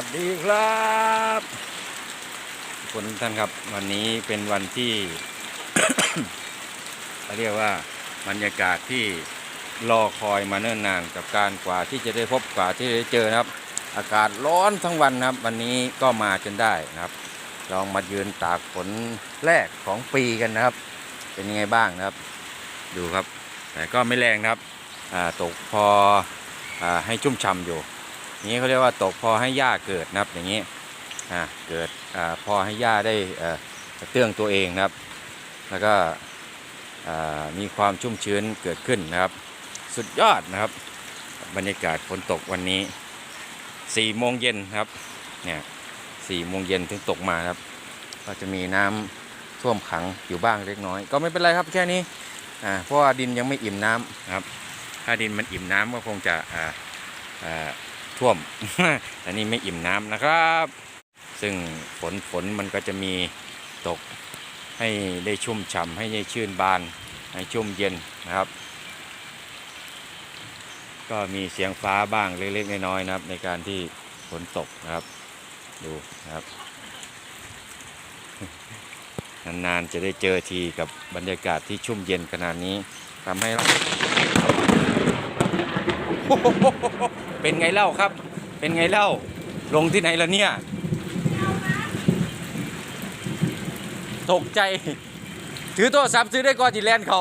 วัสดีครับทุกคนทุกท่านครับ วันนี้เป็นวันที่ เขาเรียกว่าบรรยากาศที่รอคอยมาเนิ่นนานกับการกว่าที่จะได้พบกว่าที่จะได้เจอนะครับ อากาศร้อนทั้งวันนะครับ วันนี้ก็มาจนได้นะครับ ลองมายืนตากฝนแรกของปีกันนะครับ เป็นยังไงบ้างนะครับ ดูครับ แต่ก็ไม่แรงนะครับตกพออให้ชุ่มฉ่ำอยู่ นี้เขาเรียกว่าตกพอให้หญ้าเกิดนะครับอย่างนี้อ่าเกิดอาพอให้หญ้าได้เอ่อกระเตื้องตัวเองนะครับ แล้วก็มีความชุ่มชื้นเกิดขึ้นนะครับ สุดยอดนะครับ บรรยากาศฝนตกวันนี้4โมงเย็นครับเนี่ยสี่โมงเย็นถึงตกมาครับ ก็จะมีน้ำท่วมขังอยู่บ้างเล็กน้อย ก็ไม่เป็นไรครับแค่นี้อ่าเพราะว่าดินยังไม่อิ่มน้ำนะครับ ถ้าดินมันอิ่มน้ำก็คงจะอ่าอ่า ท่วม อันนี้ไม่อิ่มน้ำนะครับ ซึ่งฝนฝนมันก็จะมีตกให้ได้ชุ่มฉ่ำให้ได้ชื่นบาน ให้ชุ่มเย็นนะครับ ก็มีเสียงฟ้าบ้างเล็กๆน้อยๆนะครับ ในการที่ฝนตกนะครับ ดูนะครับนานๆจะได้เจอทีกับบรรยากาศที่ชุ่มเย็นขนาดนี้ทำให้เรา เป็นไงเล่าครับ เป็นไงเล่า ลงที่ไหนละเนี่ย ตกใจ ถือโทรศัพท์ซื้อได้ก่อนจีแลนเขา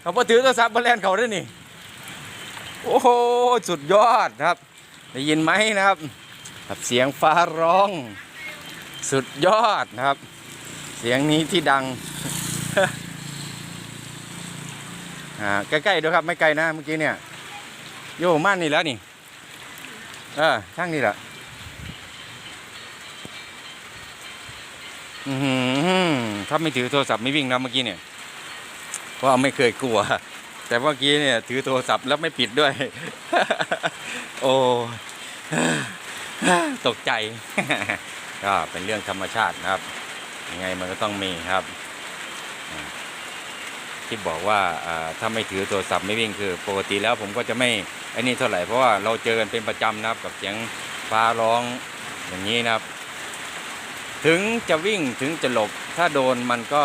เขาพอถือโทรศัพท์มาแลนเขาได้นี่ โอ้โห สุดยอดครับ ได้ยินไหมนะครับครับเสียงฟ้าร้อง สุดยอดนะครับ เสียงนี้ที่ดังอ่าใกล้ๆด้วยครับ ไม่ไกลนะเมื่อกี้เนี่ย โยม่านนี่แล้วนี่ เออช่างนี่แหละอือถ้าไม่ถือโทรศัพท์ไม่วิ่งนะเมื่อกี้เนี่ยเพราะไม่เคยกลัว แต่เมื่อกี้เนี่ย ถือโทรศัพท์แล้วไม่ปิดด้วย โอ้ตกใจ ก็เป็นเรื่องธรรมชาตินะครับ ยังไงมันก็ต้องมีครับ ที่บอกว่าถ้าไม่ถือโทรศัพท์ไม่วิ่งคือ ปกติแล้วผมก็จะไม่ ไอ้นี่เท่าไหร่เพราะว่าเราเจอกันเป็นประจำนะครับกับเสียงฟ้าร้องอย่างนี้นะครับ ถึงจะวิ่งถึงจะหลบ ถ้าโดนมันก็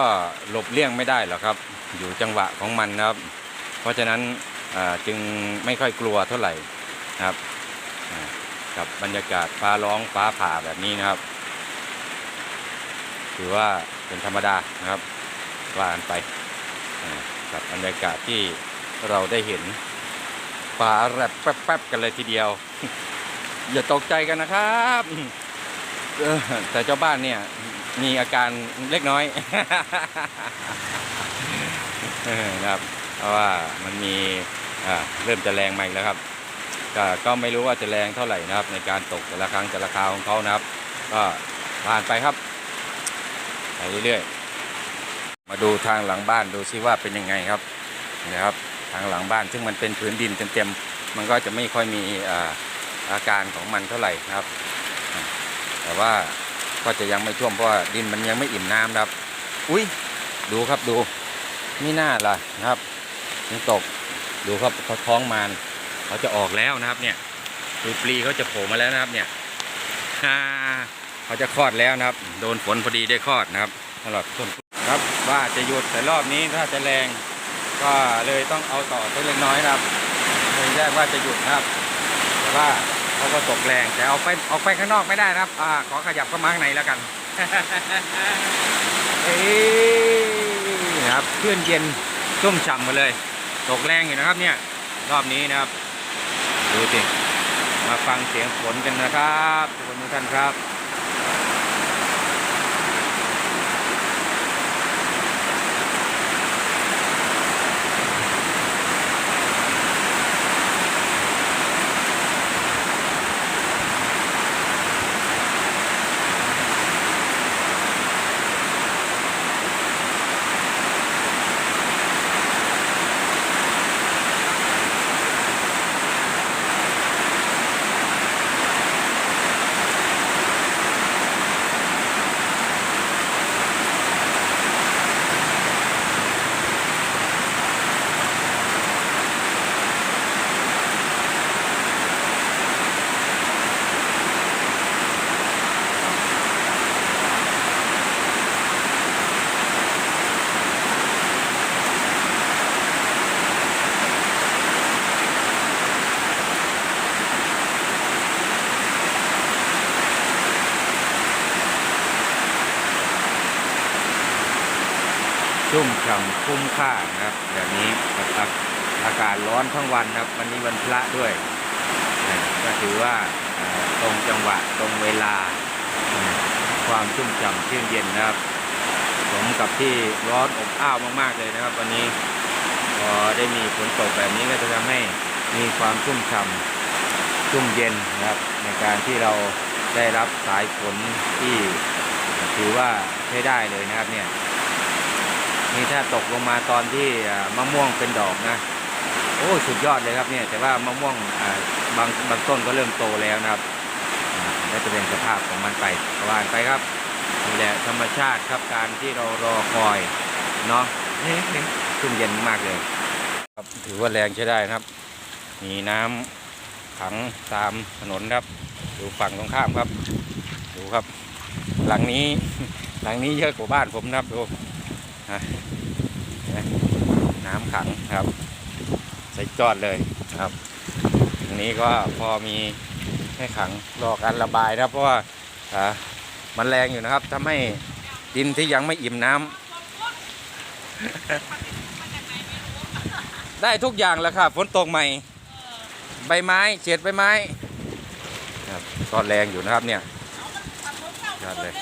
หลบเลี่ยงไม่ได้หรอกครับ อยู่จังหวะของมันนะครับ เพราะฉะนั้นจึงไม่ค่อยกลัวเท่าไหร่นะครับกับบรรยากาศฟ้าร้องฟ้าผ่าแบบนี้นะครับ ถือว่าเป็นธรรมดานะครับว่ากันไปกับบรรยากาศที่เราได้เห็น ฟ้าแรบแป๊บๆกันเลยทีเดียว อย่าตกใจกันนะครับแต่เจ้าบ้านเนี่ย มีอาการเล็กน้อยนะครับ เพราะว่ามันมีเริ่มจะแรงมาอีกแล้วครับก็ก็ไม่รู้ว่าจะแรงเท่าไหร่นะครับ ในการตกแต่ละครั้งแต่ละคราวของเขานะครับ ก็ผ่านไปครับไปเรื่อยๆมาดูทางหลังบ้านดูซิว่าเป็นยังไงครับนะครับ ทางหลังบ้าน ซึ่งมันเป็นพื้นดินเต็มๆมันก็จะไม่ค่อยมีอาการของมันเท่าไหร่นะครับ แต่ว่าก็จะยังไม่ท่วมเพราะว่าดินมันยังไม่อิ่มน้ำครับ อุ้ยดูครับดูนี่น่าล่ะนะครับยังตกดูครับเขาท้องมานเขาจะออกแล้วนะครับเนี่ยดูปลีเขาจะโผล่มาแล้วนะครับเนี่ยเขาจะคลอดแล้วนะครับ โดนฝนพอดีได้คลอดนะครับตลอดต้นครับว่าจะหยุดแต่รอบนี้ถ้าจะแรง ก็เลยต้องเอาต่อเล็กน้อยนะครับเลยแรกว่าจะหยุดนะครับ แต่ว่าเขาก็ตกแรงแต่เอาไปออกไปข้างนอกไม่ได้นะครับ อ่า ขอขยับเข้ามาข้างในแล้วกันเอ้ยครับเพื่อนเย็นชุ่มฉ่ำมาเลย ตกแรงอยู่นะครับ เนี่ย รอบนี้นะครับ ดูสิมาฟังเสียงฝนกันนะครับทุกคนทุกท่านครับ ชุ่มฉ่ำคุ้มค่านะครับ แบบนี้นะครับอากาศร้อนทั้งวันนะครับ วันนี้วันพระด้วย ก็ถือว่าตรงจังหวะตรงเวลา ความชุ่มฉ่ำชื่นเย็นนะครับสมกับที่ร้อนอบอ้าวมาก ๆ เลยนะครับ วันนี้พอได้มีฝนตกแบบนี้ก็จะทำให้มีความชุ่มฉ่ำชุ่มเย็นนะครับ ในการที่เราได้รับสายฝนที่ถือว่าใช้ได้เลยนะครับเนี่ย นี่ถ้าตกลงมาตอนที่มะม่วงเป็นดอกนะ โอ้สุดยอดเลยครับเนี่ยแต่ว่ามะม่วงบางบางต้นก็เริ่มโตแล้วนะครับอ่าและจะเป็นสภาพของมันไปประวานไปครับนี่แหละธรรมชาติครับการที่เรารอคอยเนาะนี่นี่ชุ่มเย็นมากเลยครับถือว่าแรงใช้ได้นะครับ มีน้ำขังตามถนนครับดูฝั่งตรงข้ามครับ ดูครับ หลังนี้หลังนี้เยอะกว่าบ้านผมนะครับดู นะนะน้ำขังครับ ใส่จอดเลยครับตรงนี้ก็พอมีให้ขังรอการระบายนะครับเพราะว่าอ่ามันแรงอยู่นะครับทำให้ดินที่ยังไม่อิ่มน้ำได้ทุกอย่างแล้วครับฝนตกใหม่ใบไม้เศษใบไม้ครับก็แรงอยู่นะครับเนี่ยยอดเลย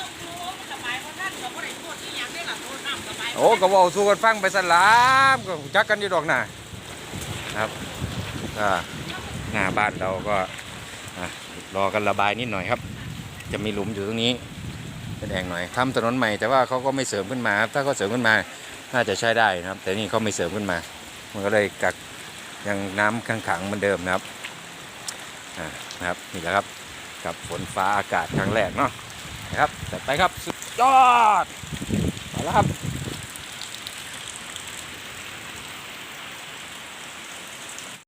โอ้ก็ว่าสู้กันฟังไปสลามก็จักกันอยู่ดอกหนะครับก็หน้าบ้านเราก็รอกันระบายนิดหน่อยครับ จะมีหลุมอยู่ตรงนี้เป็นแอ่งหน่อยทำถนนใหม่แต่ว่าเขาก็ไม่เสริมขึ้นมาถ้าเขาเสริมขึ้นมาน่าจะใช้ได้นะครับ แต่นี่เขาไม่เสริมขึ้นมา มันก็เลยกักยังน้ำขังขังๆเหมือนเดิมนะครับอ่านะครับนี่แหละครับกับฝนฟ้าอากาศครั้งแรกเนาะนะครับจัดไปครับสุดยอดไปแล้วครับ